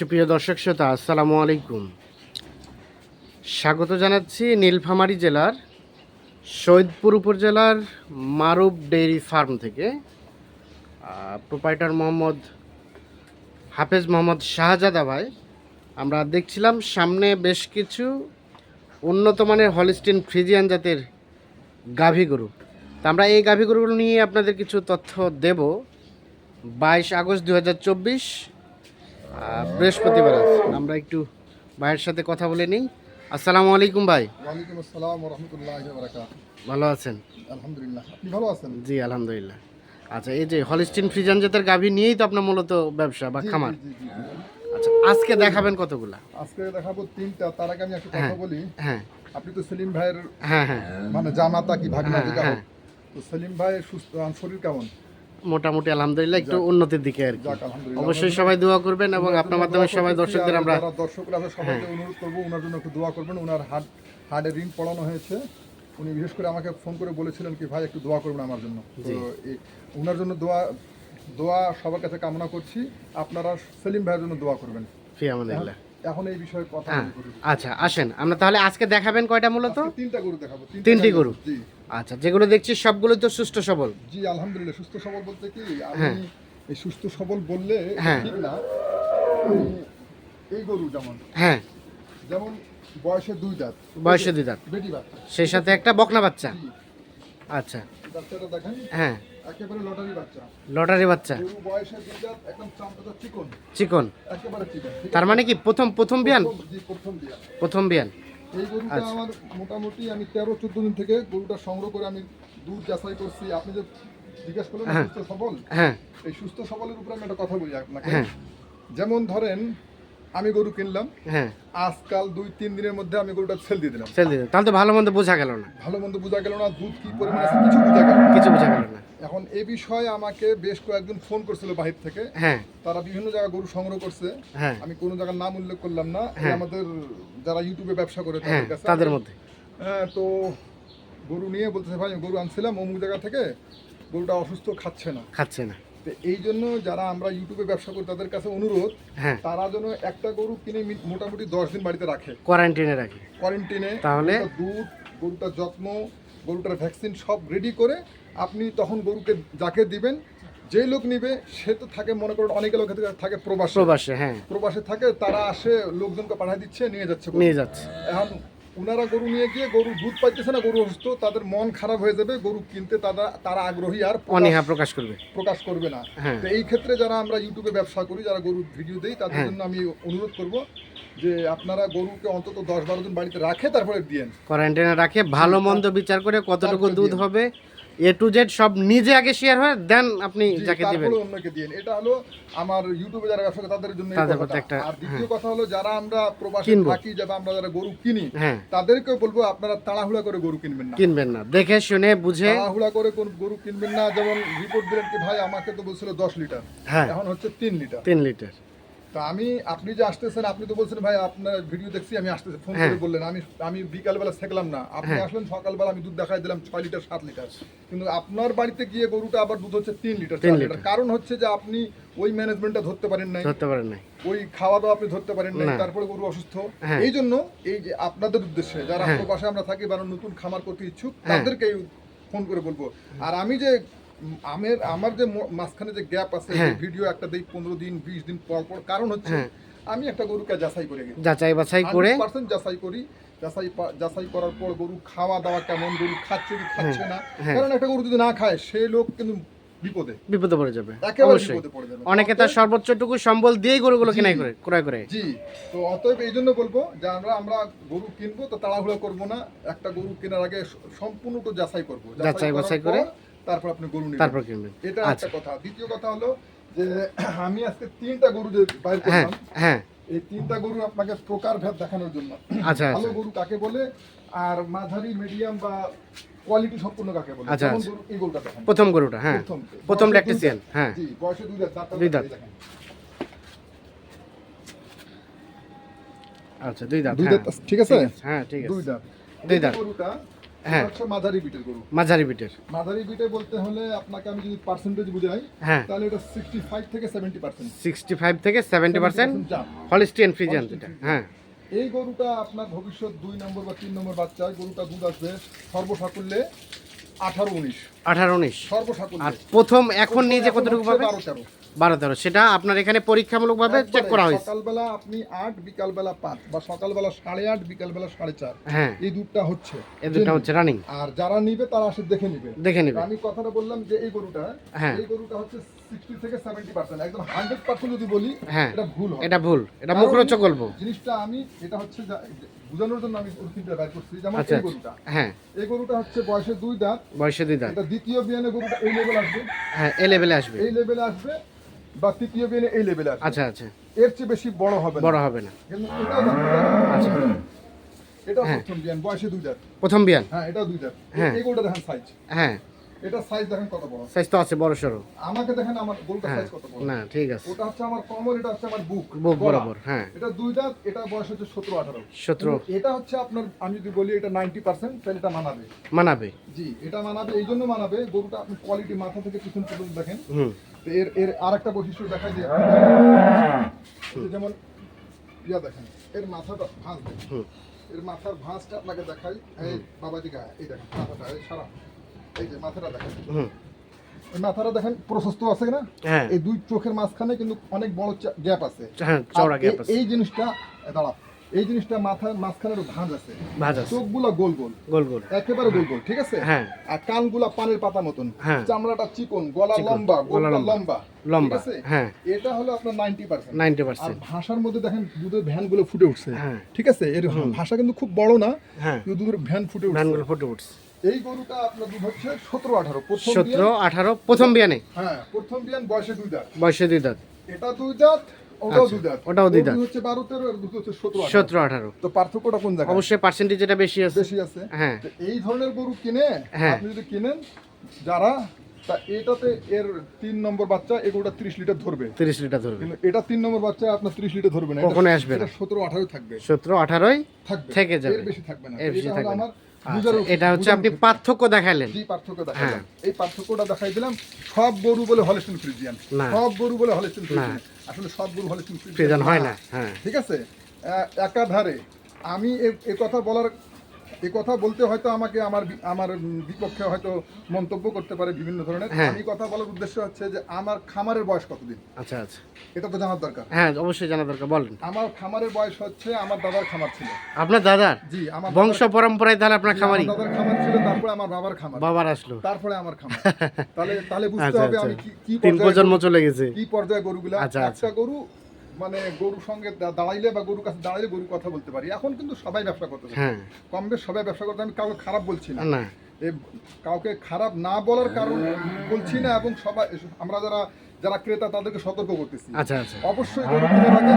সুপ্রিয় দর্শক শ্রোতা, আসসালামু আলাইকুম। স্বাগত জানাচ্ছি নীলফামারী জেলার সৈয়দপুর উপজেলার মারুব ডেইরি ফার্ম থেকে। প্রোপাইটার মোহাম্মদ হাফেজ মোহাম্মদ শাহজাদা ভাই। আমরা দেখছিলাম সামনে বেশ কিছু উন্নত মানের হলিস্টিন ফ্রিজিয়ান জাতের গাভী গরু। তা আমরা এই গাভী গরুগুলো নিয়ে আপনাদের কিছু তথ্য দেব। বাইশ আগস্ট দু হাজার চব্বিশ বৃহস্পতিবার আছে। আমরা একটু ভাইয়ের সাথে কথা বলে নিই। আসসালামু আলাইকুম ভাই। ওয়ালাইকুম আসসালাম রহমতুল্লাহ বারাকাত ভালো আছেন? আলহামদুলিল্লাহ। আপনি ভালো আছেন? জি আলহামদুলিল্লাহ। আচ্ছা এই যে হলিস্টিন ফ্রিজান জাতের গাভী নিয়েই তো আপনার মূলত ব্যবসা বা খামার। আচ্ছা আজকে দেখাবেন কতগুলা? আজকে দেখাবো তিনটা তার আগে আমি একটা কথা হ্যাঁ। বলি। হ্যাঁ। আপনি তো সেলিম ভাইয়ের হ্যাঁ হ্যাঁ। মানে জামাতা কি ভাগনা হ্যাঁ, যেটা হ্যাঁ। তো সেলিম ভাই সুস্থ শরীর কেমন? মোটামুটি আলহামদুলিল্লাহ একটু উন্নতির দিকে আর কি। অবশ্যই সবাই দোয়া করবেন এবং আপনার মাধ্যমে সবাই দর্শকদের আমরা হ্যাঁ। দর্শকরা সবাইকে অনুরোধ করব ওনার জন্য একটু দোয়া করবেন। ওনার হার্ট হার্টে রিং পড়ানো হয়েছে। উনি বিশেষ করে আমাকে ফোন করে বলেছিলেন কি ভাই একটু দোয়া করবেন আমার জন্য। তো ওনার জন্য দোয়া দোয়া সবার কাছে কামনা করছি। আপনারা সেলিম ভাইয়ের জন্য দোয়া করবেন। আমাদিল্লাহ এখন এই বিষয়ে কথা হ্যাঁ আচ্ছা আসেন। আমরা তাহলে আজকে দেখাবেন কয়টা মূলত? তিনটা গরু দেখাবো তিনটি গরু? জি। আচ্ছা যেগুলো দেখছি সবগুলো তো সুস্থ সবল। জি আলহামদুলিল্লাহ সুস্থ সবল বলতে কি হ্যাঁ। আমি এই সুস্থ সবল বললে হ্যাঁ। ঠিক না এই গরু যেমন হ্যাঁ। যেমন বয়সে দুই দাঁত বয়সে দুই দাঁত। বেটি বাচ্চা। সেই সাথে একটা বকনা বাচ্চা। আচ্ছা। বাচ্চাটা দেখেন হ্যাঁ। একেবারে লটারি বাচ্চা। লটারি বাচ্চা। বয়সে দুই দাঁত একদম চামড়াটা চিকন। চিকন। একেবারে চিকন তার মানে কি প্রথম প্রথম বিয়ান? প্রথম- জি প্রথম বিয়া প্রথম বিয়ান। এই গরুটা আচ্ছা। আমার মোটামুটি আমি তেরো চোদ্দ দিন থেকে গরুটা সংগ্রহ করে আমি দুধ যাচাই করছি। আপনি যে জিজ্ঞেস করলেন হ্যাঁ। সুস্থ সবল? হ্যাঁ। এই সুস্থ সবলের উপরে আমি একটা কথা বলি আপনাকে। হ্যাঁ। যেমন ধরেন আমি গরু কিনলাম। হ্যাঁ। আজকাল দুই তিন দিনের মধ্যে আমি গরুটা সেল দিয়ে দিলাম। সেল দিতে তাহলে তো ভালো মন্দ বোঝা গেল না। ভালো মন্দ বোঝা গেল না দুধ কি পরিমাণ আছে কিছু বোঝা গেল না। কিছু বোঝা গেল না। এখন এই বিষয়ে আমাকে বেশ কয়েকজন ফোন করছিল বাহির থেকে। হ্যাঁ। তারা বিভিন্ন জায়গায় গরু সংগ্রহ করছে। হ্যাঁ। আমি কোনো জায়গার নাম উল্লেখ করলাম না। হ্যাঁ। আমাদের যারা ইউটিউবে ব্যবসা করে হ্যাঁ তাদের কাছে। তাদের মধ্যে। হ্যাঁ তো গরু নিয়ে বলতেছে ভাই গরু আনছিলাম অমুক জায়গা থেকে। গরুটা অসুস্থ খাচ্ছে না। খাচ্ছে না। তো এই জন্য যারা আমরা ইউটিউবে ব্যবসা করি তাদের কাছে অনুরোধ হ্যাঁ। তারা যেন একটা গরু কিনে মোটামুটি দশ দিন বাড়িতে রাখে। কোয়ারেন্টাইনে রাখি। কোয়ারেন্টিনে তাহলে? দুধ গরুটার যত্ন গরুটার ভ্যাকসিন সব রেডি করে আপনি তখন গরুকে যাকে দিবেন যে লোক নিবে সে তো থাকে মনে করেন অনেক লোক থাকে প্রবাসে। প্রবাসে হ্যাঁ। প্রবাসে থাকে তারা আসে লোকজনকে পাঠিয়ে দিচ্ছে নিয়ে যাচ্ছে নিয়ে যাচ্ছে। এখন ওনারা গরু নিয়ে গিয়ে গরু দুধ পাইতেছে না গরু অসুস্থ তাদের মন খারাপ হয়ে যাবে গরু কিনতে তারা তারা আগ্রহী আর অনীহা প্রকাশ করবে। প্রকাশ করবে না। হ্যাঁ। তো এই ক্ষেত্রে যারা আমরা ইউটিউবে ব্যবসা করি যারা গরুর ভিডিও দেই তাদের হ্যাঁ। জন্য আমি অনুরোধ করব যে আপনারা গরুকে অন্তত দশ বারো দিন বাড়িতে রাখে তারপরে দিয়েন কোয়ারেন্টাইনে রাখে ভালো মন্দ বিচার করে কতটুকু দুধ হবে এ টু জেড সব নিজে আগে শেয়ার হয় দেন আপনি যাকে দিবেন। অন্যকে দিয়েন এটা হলো আমার ইউটিউবে যারা ব্যবসা করে তাদের জন্য আর দ্বিতীয় কথা হলো যারা আমরা প্রবাসে। থাকি যারা আমরা যারা গরু কিনি হ্যাঁ। তাদেরকেও বলব আপনারা তাড়াহুড়া করে গরু কিনবেন না। কিনবেন না। দেখে শুনে বুঝে। তাড়াহুড়া করে কোন গরু কিনবেন না। যেমন রিপোর্ট দিলেন কি ভাই আমাকে তো বলছিল দশ লিটার। হ্যাঁ। এখন হচ্ছে তিন লিটার। তিন লিটার। তা আমি আপনি যে আসতেছেন আপনি তো বলছেন ভাই আপনার ভিডিও দেখছি আমি আসতেছি ফোন হ্যাঁ। করে বললেন আমি আমি বিকালবেলা শেখলাম না আপনি হ্যাঁ। আসলেন সকালবেলা আমি দুধ দেখাই দিলাম ছয় লিটার সাত লিটার কিন্তু আপনার বাড়িতে গিয়ে গরুটা আবার দুধ হচ্ছে তিন লিটার চার লিটার। কারণ হচ্ছে যে আপনি ওই ম্যানেজমেন্টটা ধরতে পারেন নাই ধরতে পারেন নাই ওই খাওয়া দাওয়া আপনি ধরতে পারেন নাই তারপরে গরু অসুস্থ হ্যাঁ। এই জন্য এই যে আপনাদের উদ্দেশ্যে যারা হ্যাঁ। আমরা থাকি বা নতুন খামার করতে ইচ্ছুক। তাদেরকে ফোন করে বলব আর আমি যে আমের আমার যে মাঝখানে যে গ্যাপ আছে হ্যাঁ। ভিডিও একটা দেই পনেরো দিন বিশ দিন পর পর। কারণ হচ্ছে হ্যাঁ। আমি একটা গরুকে যাচাই করে গেছি। যাচাই বাছাই করে। পার্সেন্ট যাচাই করি। যাচাই যাচাই করার পর গরু খাওয়া দাওয়া কেমন গরু খাচ্ছে কি খাচ্ছে না। হ্যাঁ। কারণ একটা গরু যদি না খায় সেই লোক কিন্তু বিপদে। বিপদে পড়ে যাবে। অবশ্যই। অনেকে তার সর্বোচ্চটুকু সম্বল দিয়েই গরুগুলো। কেনাই করে ক্রয় করে। জি। তো অতএব এই জন্য বলব যে আমরা আমরা গরু কিনবো তো তাড়াহুড়ো করব না। একটা গরু কেনার আগে স- সম্পূর্ণ যাচাই করব। যাচাই বাছাই করে। তারপর আপনি গরু নেবেন। তারপর কিনবেন। এটা আচ্ছা। একটা কথা। দ্বিতীয় কথা হলো যে আমি আজকে তিনটা গরু যে বাইর হ্যাঁ করলাম হ্যাঁ। এই তিনটা গরু আপনাকে প্রকার ভেদ দেখানোর জন্য। আচ্ছা ভালো আচ্ছা গরু কাকে বলে আর মাঝারি মিডিয়াম বা কোয়ালিটি সম্পূর্ণ কাকে বলে? আচ্ছা, আচ্ছা। এই গরুটা দেখেন। প্রথম গরুটা হ্যাঁ। প্রথম ল্যাকটেসিয়ান হ্যাঁ। জি বয়সে দুই দাঁত দুই দাঁত। আচ্ছা দুই দাঁত দুই হ্যাঁ। দাঁত ঠিক আছে? হ্যাঁ ঠিক দুই দাঁত। দুই দাঁত। গরুটা হ্যাঁ। মাঝারি বিটের গরু। মাঝারি বিটের। মাঝারি বিটে বলতে হলে আপনাকে আমি যদি পার্সেন্টেজ বুঝাই হ্যাঁ। তাহলে এটা সিক্সটি ফাইভ থেকে সেভেন্টি পার্সেন্ট সিক্সটি ফাইভ থেকে সেভেন্টি পার্সেন্ট হলিস্টিয়ান ফ্রিজিয়ান যেটা হ্যাঁ। এই গরুটা আপনার ভবিষ্যৎ দুই নম্বর বা তিন নম্বর বাচ্চায় গরুটা দুধ আসবে সর্বসাকুল্যে আঠারো উনিশ। আঠারো উনিশ। আর সর্বসাকুল্যে প্রথম এখন নিয়ে যে কতটুকু পাবে? বারো তেরো। বারো তেরো সেটা আপনার এখানে পরীক্ষামূলকভাবে চেক করা হয়েছে। সকালবেলা আপনি আট বিকালবেলা পাঁচ বা সকালবেলা সাড়ে আট বিকালবেলা সাড়ে চার। হ্যাঁ। এই দুধটা হচ্ছে। এই দুটো হচ্ছে রানিং আর যারা নিবে তারা আসে দেখে নিবে। দেখে নিবে। আমি কথাটা বললাম যে এই গরুটা হ্যাঁ। এই গরুটা হচ্ছে সিক্সটি থেকে সেভেন্টি পার্সেন্ট একদম হান্ড্রেড পার্সেন্ট যদি বলি হ্যাঁ। এটা ভুল এটা ভুল। এটা মুখরোচক গল্প জিনিসটা আমি এটা হচ্ছে বোঝানোর জন্য আমি বের করছি। যেমন আচ্ছা এই গরুটা। হ্যাঁ। এই গরুটা হচ্ছে বয়সে দুই দাঁত। বয়সে দুই দাঁত। এটা দ্বিতীয় বিয়ানে গরুটা এই লেভেল আসবে। হ্যাঁ এ লেভেলে আসবে এই লেভেলে আসবে। বা তৃতীয় বিয়ানে এই লেভেলে আসবে আচ্ছা আচ্ছা। এর চেয়ে বেশি বড় হবে না। বড় হবে না। আচ্ছা। এটা হ্যাঁ। প্রথম বিয়ান বয়সে দুই দাঁত প্রথম বিয়ান? হ্যাঁ এটাও দুই দাঁত হ্যাঁ। এই গরুটা দেখেন সাইজ হ্যাঁ। এটা সাইজ দেখেন কত বড়। সাইজ তো আছে বড় সড়ো। আমাকে দেখেন আমার হ্যাঁ। সাইজ কত বড়। না ঠিক আছে। ওটা হচ্ছে আমার কমর এটা হচ্ছে আমার বুক বুক বরাবর হ্যাঁ। এটা দুই দাঁত এটা বয়স হচ্ছে সতেরো আঠারো। সতেরো। এটা হচ্ছে আপনার আমি যদি বলি এটা নাইনটি পার্সেন্ট তাহলে এটা মানাবে। মানাবে। জি এটা মানাবে এই জন্য মানাবে। গরুটা আপনি কোয়ালিটি মাথা থেকে পিছন পর্যন্ত দেখেন। হুম। এর এর আর একটা বৈশিষ্ট্য দেখা যায় যেমন ইয়া দেখেন এর মাথাটা ভাঁজ দেখেন। এর মাথার ভাঁজটা আপনাকে দেখাই এই বাবাজি গায়ে এই দেখেন মাথাটা এই সারা এই যে মাথাটা দেখেন। এই মাথাটা দেখেন প্রশস্ত আছে না হ্যাঁ। এই দুই চোখের মাঝখানে কিন্তু অনেক বড় গ্যাপ আছে। এই- আছে। এই জিনিসটা দাঁড়া এই জিনিসটা মাথার মাঝখানে ভাঁজ আছে। ভাজ আছে। চোখগুলো গোল গোল। গোল গোল। একেবারে গোল গোল ঠিক আছে? হ্যাঁ। আর কানগুলা পানের পাতা মতন। হ্যাঁ। চামড়াটা চিকন গলা লম্বা গলা লম্বা। লম্বা? হ্যাঁ। এটা হলো আপনার আর ভাষার মধ্যে দেখেন দুধের ফুটে উঠছে। হ্যাঁ। ঠিক আছে? এর ভাষা কিন্তু খুব বড় না হ্যাঁ। কিন্তু দুধের ভ্যান ফুটে উঠছে। ফুটে উঠছে। এই গরুটা আপনার দুধ হচ্ছে সতেরো আঠারো প্রথম সতেরো বিয়ান- আঠারো প্রথম বিয়ানে। হ্যাঁ প্রথম বিয়ান বয়সে দুই দাঁত। বয়সে দুই দাঁত। এটা দুই দাঁত ওটাও দুই দাঁত ওটাও দুই দাঁত। হচ্ছে বারো তেরো আর দুধ হচ্ছে সতেরো আঠারো। সতেরো আঠারো তো পার্থক্যটা কোন জায়গায় অবশ্যই পার্সেন্টেজ যেটা বেশি আছে বেশি আছে হ্যাঁ এই ধরনের গরু কিনে। আপনি যদি কিনেন যারা তা এটাতে এর তিন নম্বর বাচ্চা এগুলোটা ত্রিশ লিটার ধরবে তিরিশ লিটার ধরবে কিন্তু এটা তিন নম্বর বাচ্চা আপনার ত্রিশ লিটার ধরবে না আসবে না। সতেরো আঠারো থাকবে সতেরো আঠারোই থাকবে থেকে যাবে। এর বেশি থাকবে না। আমার এটা হচ্ছে আপনি পার্থক্য পার্থক্য হ্যাঁ। এই পার্থক্যটা দেখাই দিলাম সব গরু বলে হলেস্টিন ফ্রিজিয়ান সব গরু বলে হলেস্টিন ফ্রিজিয়ান আসলে সব গরু হলেস্টিন ফ্রিজিয়ান হয় না হ্যাঁ। ঠিক আছে? একাধারে আমি এ কথা বলার এ কথা বলতে হয়তো আমাকে আমার আমার বিপক্ষে হয়তো মন্তব্য করতে পারে বিভিন্ন ধরনের। হ্যাঁ। আমি কথা বলার উদ্দেশ্য হচ্ছে যে আমার খামারের বয়স কতদিন? আচ্ছা আচ্ছা। এটা তো জানার দরকার। হ্যাঁ অবশ্যই জানা দরকার বলেন। আমার খামারের বয়স হচ্ছে আমার দাদার খামার ছিল। আপনার দাদার জি আমার বংশ পরম্পরায় তাহলে আপনার দাদার- খামারি আমার দাদার খামার ছিল তারপরে আমার বাবার খামার। বাবার আসলো। তারপরে আমার খামার। তাহলে তাহলে বুঝতে আচ্ছা হবে আচ্ছা। আমি কি কি তিন প্রজন্ম চলে গেছে। কি পর্যায়ে গরুগুলা? আচ্ছা, আচ্ছা। একটা গরু মানে গরুর সঙ্গে দাঁড়াইলে বা গরুর কাছে দাঁড়াইলে গরু কথা বলতে পারি। এখন কিন্তু সবাই ব্যবসা করতে হ্যাঁ। কম বেশ সবাই ব্যবসা করতে আমি কাউকে খারাপ বলছি না। কাউকে খারাপ না বলার কারণ বলছি না এবং সবাই আমরা যারা যারা ক্রেতা তাদেরকে সতর্ক করতেছি। আচ্ছা আচ্ছা। অবশ্যই গরু কেনার আগে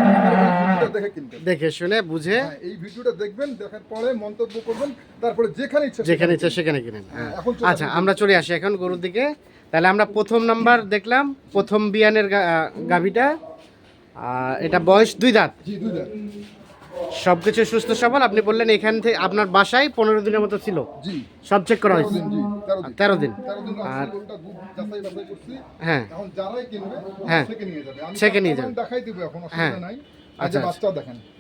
ভিডিওটা দেখে কিনবেন। দেখে শুনে বুঝে। হ্যাঁ, এই ভিডিওটা দেখবেন দেখার পরে মন্তব্য করবেন তারপরে যেখানে ইচ্ছা যেখানে ইচ্ছা সেখানে কিনেন। হ্যাঁ। এখন আচ্ছা আমরা চলে আসি এখন গরুর দিকে। তাহলে আমরা প্রথম নাম্বার দেখলাম প্রথম বিয়ানের গাভীটা। এটা বয়স দুই দাঁত? সব কিছু সুস্থ সবল? আপনি বললেন এখান থেকে আপনার বাসায় পনেরো দিনের মতো ছিল। সব চেক করা হয়েছে? তেরো দিন আর- হ্যাঁ। হ্যাঁ। ছেঁকে নিয়ে যাবে। হ্যাঁ। আচ্ছা, আচ্ছা।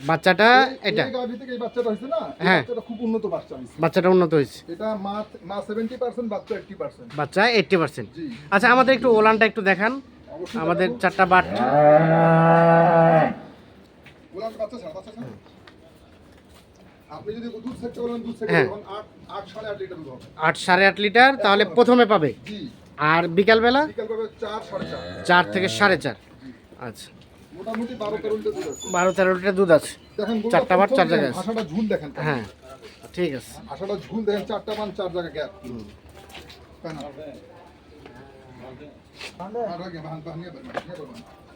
বাচ্চাটা এটা? হ্যাঁ। বাচ্চাটা উন্নত হয়েছে। বাচ্চা এইটটি পার্সেন্ট আচ্ছা আমাদের একটু ওলানটা একটু দেখান। আমাদের চারটা বাট। হ্যাঁ। আট সাড়ে আট লিটার তাহলে প্রথমে পাবে। আর বিকালবেলা? চার থেকে সাড়ে চার। আচ্ছা। বারো তেরো লিটার দুধ আছে। বারো চারটা বার, চার জায়গায় ঝুল দেখেন হ্যাঁ ঠিক আছে। ঝুল দেখেন চারটা মান চার জায়গায় গ্যাপ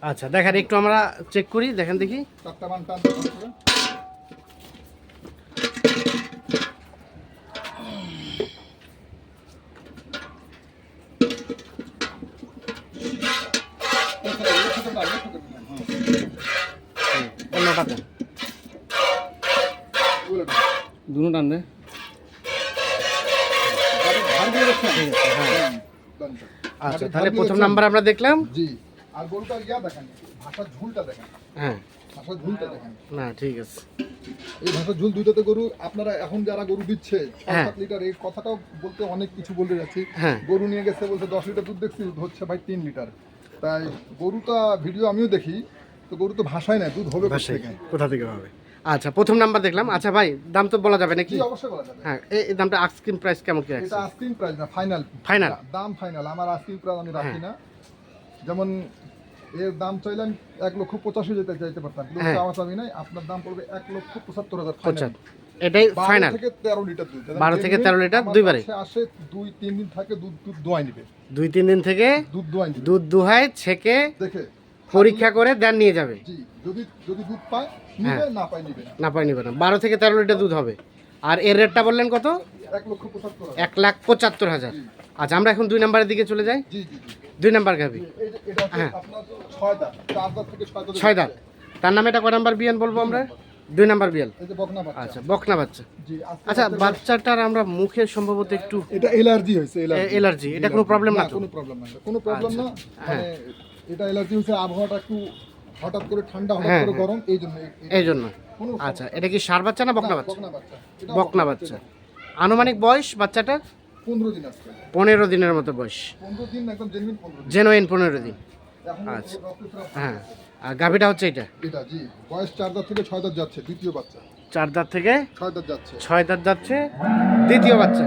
আচ্ছা দেখেন একটু আমরা চেক করি দেখেন দেখি। তাহলে প্রথম নাম্বার আমরা দেখলাম? জি। আর গরুটা ইয়া দেখেন ভাষার ঝুলটা দেখেন। হ্যাঁ। ভাষার ঝুলটা দেখেন। না ঠিক আছে। এই ভাষার ঝুল দুইটাতে গরু আপনারা এখন যারা গরু দিচ্ছে হ্যাঁ। সাত লিটার এই কথাটাও বলতে অনেক কিছু বলতে যাচ্ছি। হ্যাঁ। গরু নিয়ে গেছে বলছে দশ লিটার দুধ দেখছি হচ্ছে ভাই তিন লিটার। তাই গরুটা ভিডিও আমিও দেখি তো গরু তো ভাষায় না দুধ হবে বাসায় থেকে কোথা থেকে হবে? আচ্ছা প্রথম নাম্বার দেখলাম। আচ্ছা ভাই দাম তো বলা যাবে নাকি? কি অবশ্যই বলা যাবে। হ্যাঁ এই দামটা আস্কিং প্রাইস কেমন কি আছে এটা আস্কিং প্রাইস না ফাইনাল Final? দাম ফাইনাল আমার আস্কিং প্রাইস আমি রাখি হ্যাঁ। না। যেমন এর দাম চাইলাম এক লক্ষ পঁচাশি যেতে চাইতে পারতাম কিন্তু হ্যাঁ। চাওয়া চাবি নাই আপনার দাম পড়বে এক লক্ষ পঁচাত্তর হাজার ফাইনাল এটাই ফাইনাল থেকে তেরো লিটার দুধ। বারো থেকে যেদিন তেরো লিটার আমার দুইবারে? আসে দুই তিন দিন থাকে দুধ দুধ দোয়াই নিবে। দুই তিন দিন থেকে দুধ দোয়াই দুধ দুহায় ছেকে দেখে পরীক্ষা করে দেন নিয়ে যাবে। যদি যদি দুধ পায় নিবে হ্যাঁ। না পায় নিবে না। না পাই নিবে না। বারো থেকে তেরো লিটার দুধ হবে। আর এর রেটটা বললেন কত? এক লাখ পঁচাত্তর হাজার। আচ্ছা আমরা এখন দুই নাম্বারের দিকে চলে যাই। দুই নাম্বার গাভি। হ্যাঁ। ছয় দাঁত। তার নামে এটা কয় নাম্বার বিয়ান বলব আমরা? দুই নাম্বার বিয়াল। আচ্ছা বকনা বাচ্চা। আচ্ছা বাচ্চাটার আমরা মুখে সম্ভবত একটু এটা এলার্জি হয়েছে অ্যালার্জি এটা কোনো প্রবলেম না কোনো প্রবলেম না। কোনো প্রবলেম না এটা এলার্জি হয়েছে আবহাওয়াটা একটু হঠাৎ করে ঠান্ডা হঠাৎ হ্যাঁ, করে হ্যাঁ। গরম এই জন্য এই- জন্য। আচ্ছা এটা কি সার বাচ্চা না বকনা বাচ্চা? বকনা বাচ্চা। আনুমানিক বয়স বাচ্চাটার পনেরো দিন আজকে। পনেরো দিনের মতো বয়স। পনেরো দিন একদম জেনুইন পনেরো দিন। আচ্ছা। হ্যাঁ। আর গাভিটা হচ্ছে এটা? এটা জি। বয়স চার দাঁত থেকে ছয় দাঁত যাচ্ছে দ্বিতীয় বাচ্চা। চার দাঁত থেকে ছয় দাঁত যাচ্ছে। ছয় দাঁত যাচ্ছে দ্বিতীয় বাচ্চা।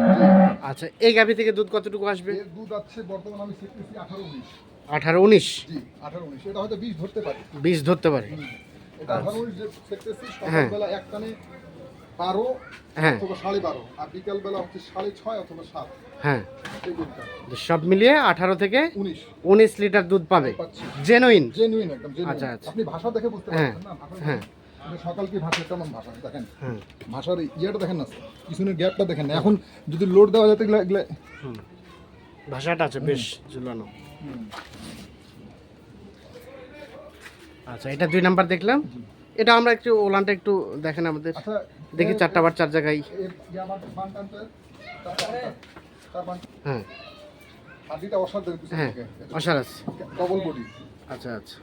আচ্ছা এই গাভি থেকে দুধ কতটুকু আসবে? দুধ বর্তমান আমি শিখতেছি আঠারো উনিশ। আঠারো উনিশ? আঠারো উনিশ। এটা হয়তো বিষ ধরতে পারে। বিষ ধরতে পারে। এটা আঠারো উনিশ শিখতেছি হ্যাঁ। সকালবেলা এক টানে বারো হ্যাঁ। অথবা সাড়ে বারো আর বিকালবেলা হচ্ছে সাড়ে ছয় অথবা সাত। হ্যাঁ। সব মিলিয়ে আঠারো থেকে উনিশ। উনিশ লিটার দুধ পাবে। জেনুইন জেনুইন একদম আচ্ছা, আচ্ছা। আপনি ভাষা দেখে বুঝতে হ্যাঁ, পারছেন না ভাষা হ্যাঁ। সকাল কি ভাষা কেমন ভাষা? দেখেন হ্যাঁ। ভাষার ইয়েটা দেখেন না পিছনের গ্যাপটা দেখেন না। এখন যদি লোড দেওয়া যেতে গেলে এগুলো ভাষাটা আছে বেশ ঝুলানো। আচ্ছা এটা দুই নাম্বার দেখলাম। এটা আমরা একটু ওলানটা একটু দেখেন আমাদের। আচ্ছা দেখি চারটা বার চার জায়গায়। হ্যাঁ। হ্যাঁ। অসার আছে আচ্ছা আচ্ছা।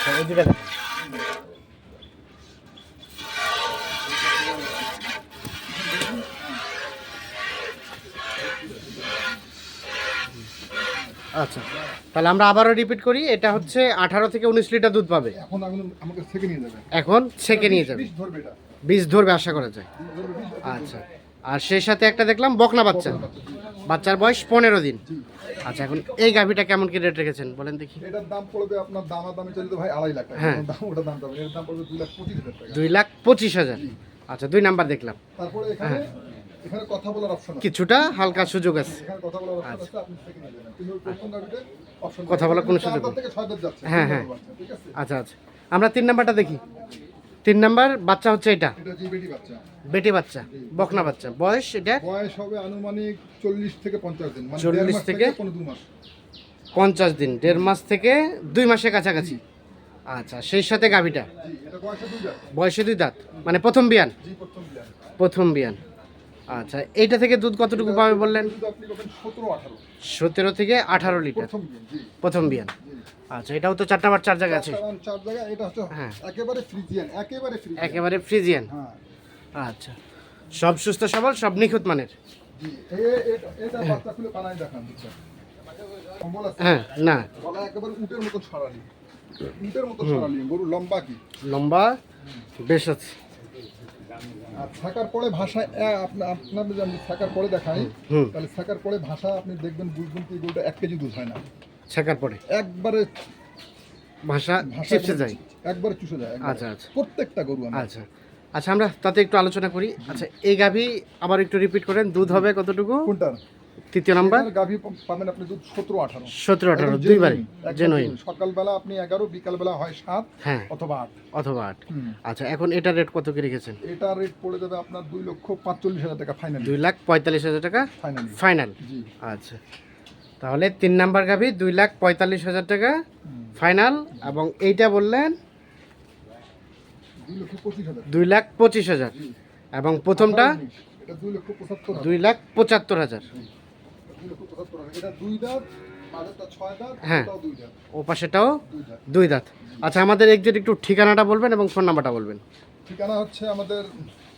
আচ্ছা এই দুটা আচ্ছা তাহলে আমরা আবারও রিপিট করি এটা হচ্ছে আঠারো থেকে উনিশ লিটার দুধ পাবে। এখন আমি আমাকে থেকে নিয়ে যাবে। এখন ছেঁকে নিয়ে যাবে। বীজ ধরবে আশা করা যায়। আচ্ছা আর সেই সাথে একটা দেখলাম বকনা বাচ্চা। বাচ্চার বয়স পনেরো দিন। আচ্ছা এখন এই গাভিটা কেমন কি রেট রেখেছেন? বলেন দেখি। এটার দাম পড়বে আপনার দামা দামি চলে তো ভাই আড়াই লাখ টাকা। হ্যাঁ। দাম ওটার দাম পাবে এর দাম পড়বে দুই লাখ পঁচিশ হাজার টাকা। দুই লাখ পঁচিশ হাজার। আচ্ছা দুই নাম্বার দেখলাম। তারপরে এখানে এখানে কথা বলার অপশন আছে। কিছুটা হালকা সুযোগ আছে। এখানে কথা বলার অপশন আছে আপনি থেকে নিয়ে যাবেন। কিন্তু প্রথম দাবিতে অপশন কথা বলার কোনো সুযোগ হ্যাঁ, হ্যাঁ। ঠিক আছে? আচ্ছা আচ্ছা। আমরা তিন নাম্বারটা দেখি। তিন নাম্বার বাচ্চা হচ্ছে এটা? বেটি বাচ্চা। বকনা বাচ্চা। বয়স এটা? বয়স হবে আনুমানিক চল্লিশ থেকে পঞ্চাশ দিন মানে 40 দেড় মাস থেকে পঞ্চাশ দিন দেড় মাস থেকে দুই মাসের কাছাকাছি। আচ্ছা সেই সাথে গাভিটা? বয়সে দুই দাঁত। বয়সে দুই দাঁত মানে প্রথম বিয়ান? জি প্রথম বিয়ান। প্রথম বিয়ান। আচ্ছা এইটা থেকে দুধ কতটুকু পাবে বললেন? সতেরো থেকে আঠারো লিটার। প্রথম বিয়ান। আচ্ছা এটাও তো চারটা বার চার জায়গা আছে। হ্যাঁ। একেবারে ফ্রিজিয়ান একেবারে একেবারে ফ্রিজিয়ান। হ্যাঁ। আচ্ছা সব সুস্থ সবল সব নিখুঁত মানের? আছে? হ্যাঁ না। উটের মতো সরালি। উটের মতো সরালি গরু লম্বা কি? লম্বা বেশ আছে। আর থাকার পরে ভাষা যদি আমি থাকার পরে দেখাই তাহলে থাকার পরে ভাষা আপনি দেখবেন বুঝবেন কি গরুটা এক কেজি দুধ হয় না। থাকার পরে? একবারে ভাষা চিপসে যায়? একবার চুষে যায়। আচ্ছা আচ্ছা। প্রত্যেকটা গরু আচ্ছা। আচ্ছা আমরা তাতে একটু আলোচনা করি। আচ্ছা এই গাভী আবার একটু রিপিট করেন দুধ হবে কতটুকু? কোনটার তৃতীয় নাম্বার? গাভী পাবেন আপনি দুধ সতেরো আঠারো। সতেরো আঠারো দুইবারই জেনুইন সকালবেলা আপনি এগারো বিকালবেলা হয় সাত হ্যাঁ। অথবা আট। অথবা আট। আচ্ছা এখন এটা রেট কত কি রেখেছেন? এটা রেট পড়ে যাবে আপনার দুই লক্ষ পাঁচচল্লিশ হাজার টাকা ফাইনালি দুই লাখ পঁয়তাল্লিশ হাজার টাকা ফাইনালি ফাইনাল আচ্ছা। তাহলে তিন নাম্বার গাভি দুই লাখ পঁয়তাল্লিশ হাজার টাকা ফাইনাল এবং এইটা বললেন দুই লাখ পঁচিশ হাজার। এবং প্রথমটা দুই লাখ পঁচাত্তর হাজার। হ্যাঁ। ও পাশেটাও দুই দাঁত। আচ্ছা আমাদের একজন একটু ঠিকানাটা বলবেন এবং ফোন নাম্বারটা বলবেন। ঠিকানা হচ্ছে আমাদের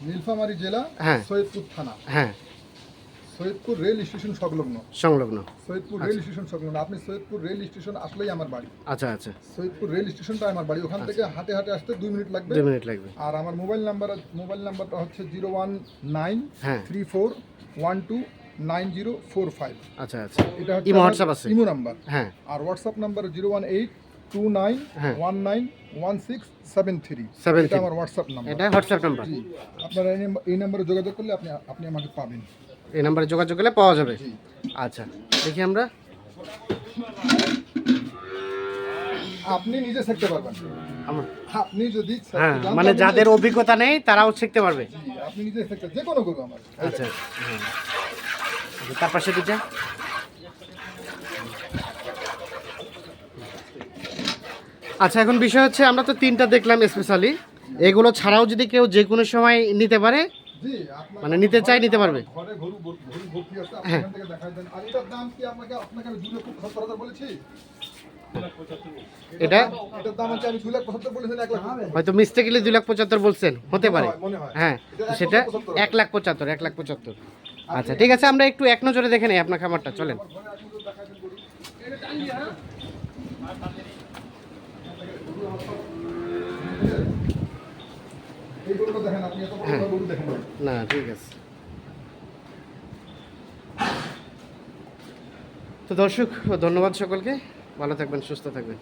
নীলফামারী জেলা হ্যাঁ। সৈয়দপুর থানা। হ্যাঁ। সৈয়দপুর রেল স্টেশন সংলগ্ন। সংলগ্ন। সৈয়দপুর রেল স্টেশন সংলগ্ন। আপনি সৈয়দপুর রেল স্টেশন আসলেই আমার বাড়ি। আচ্ছা আচ্ছা। সৈয়দপুর রেল স্টেশনটা আমার বাড়ি। ওখান থেকে হাঁটে হাঁটে আসতে দুই মিনিট লাগবে। দুই মিনিট লাগবে। আর আমার মোবাইল নাম্বার মোবাইল নাম্বারটা হচ্ছে জিরো ওয়ান নাইন হ্যাঁ। Three four one two nine zero four five. আচ্ছা আচ্ছা। এটা হচ্ছে হোয়াটসঅ্যাপ আছে। Imo number. হ্যাঁ। আর WhatsApp number zero one eight two nine হ্যাঁ। One nine one six seven three. Seven এটা আমার হোয়াটসঅ্যাপ নাম্বার। এটা হোয়াটসঅ্যাপ নাম্বার। আপনারা এই নাম্বার- যোগাযোগ করলে আপনি আপনি আমাকে পাবেন। এই নাম্বারে যোগাযোগ করলে পাওয়া যাবে? আচ্ছা দেখি আমরা। আপনি নিজে শিখতে পারবেন। আপনি যদি হ্যাঁ মানে যাদের অভিজ্ঞতা নেই তারাও শিখতে পারবে। আপনি নিজে শিখতে যে কোনো গরু আমার। আচ্ছা হ্যাঁ। আচ্ছা, তার পাশে দুটা আচ্ছা এখন বিষয় হচ্ছে আমরা তো তিনটা দেখলাম স্পেশালি এগুলো ছাড়াও যদি কেউ যে কোনো সময় নিতে পারে মানে নিতে চাই নিতে পারবে। হ্যাঁ। এটা? দুই লাখ পঁচাত্তর বলেছেন এক লাখ হয়তো মিস্টেকলি দুই লাখ পঁচাত্তর বলছেন হতে পারে। হ্যাঁ সেটা এক লাখ পঁচাত্তর এক লাখ পঁচাত্তর। আচ্ছা ঠিক আছে, আমরা একটু এক নজরে দেখে নেই আপনার খামারটা চলেন। হ্যাঁ। না, ঠিক আছে। তো দর্শক, ধন্যবাদ সকলকে। ভালো থাকবেন, সুস্থ থাকবেন।